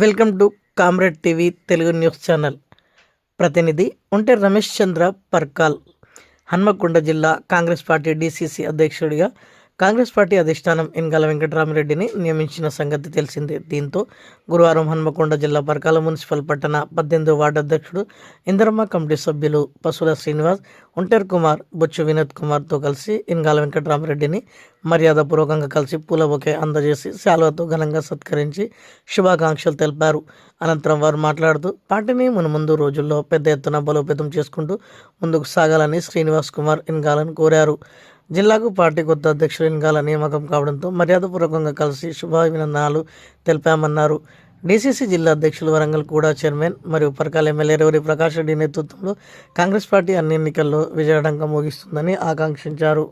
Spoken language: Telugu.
Welcome to Comrade TV Telugu news channel. ప్రతినిధి ఉంటే రమేష్ చంద్ర పర్కాల్. హన్మకొండ జిల్లా కాంగ్రెస్ పార్టీ డీసీసీ అధ్యక్షుడిగా కాంగ్రెస్ పార్టీ అధిష్టానం ఇన్గల వెంకటరామరెడ్డిని నియమించిన సంగతి తెలిసిందే. దీంతో గురువారం హన్మకొండ జిల్లా పరకాల మున్సిపల్ పట్టణ పద్దెనిమిదో వార్డు అధ్యక్షుడు ఇందరమ్మ కమిటీ సభ్యులు పశువుల శ్రీనివాస్ ఒంటేర్ కుమార్ బొచ్చు వినోద్ కుమార్తో కలిసి ఇన్గాల వెంకటరామరెడ్డిని మర్యాదపూర్వకంగా కలిసి పూల బొకే అందజేసి శాలువతో ఘనంగా సత్కరించి శుభాకాంక్షలు తెలిపారు. అనంతరం వారు మాట్లాడుతూ పార్టీని మన ముందు రోజుల్లో పెద్ద ఎత్తున బలోపేతం చేసుకుంటూ ముందుకు సాగాలని శ్రీనివాస్ కుమార్ ఇన్గాలను కోరారు. జిల్లాకు పార్టీ కొత్త అధ్యక్షుడు ఎన్నికల నియామకం కావడంతో మర్యాదపూర్వకంగా కలిసి శుభాభినందనాలు తెలిపామన్నారు. డీసీసీ జిల్లా అధ్యక్షులు వరంగల్ కూడా చైర్మన్ మరియు పరకాల ఎమ్మెల్యే రవరి ప్రకాష్ రెడ్డి నేతృత్వంలో కాంగ్రెస్ పార్టీ అన్ని ఎన్నికల్లో విజయడంగా ముగిస్తుందని ఆకాంక్షించారు.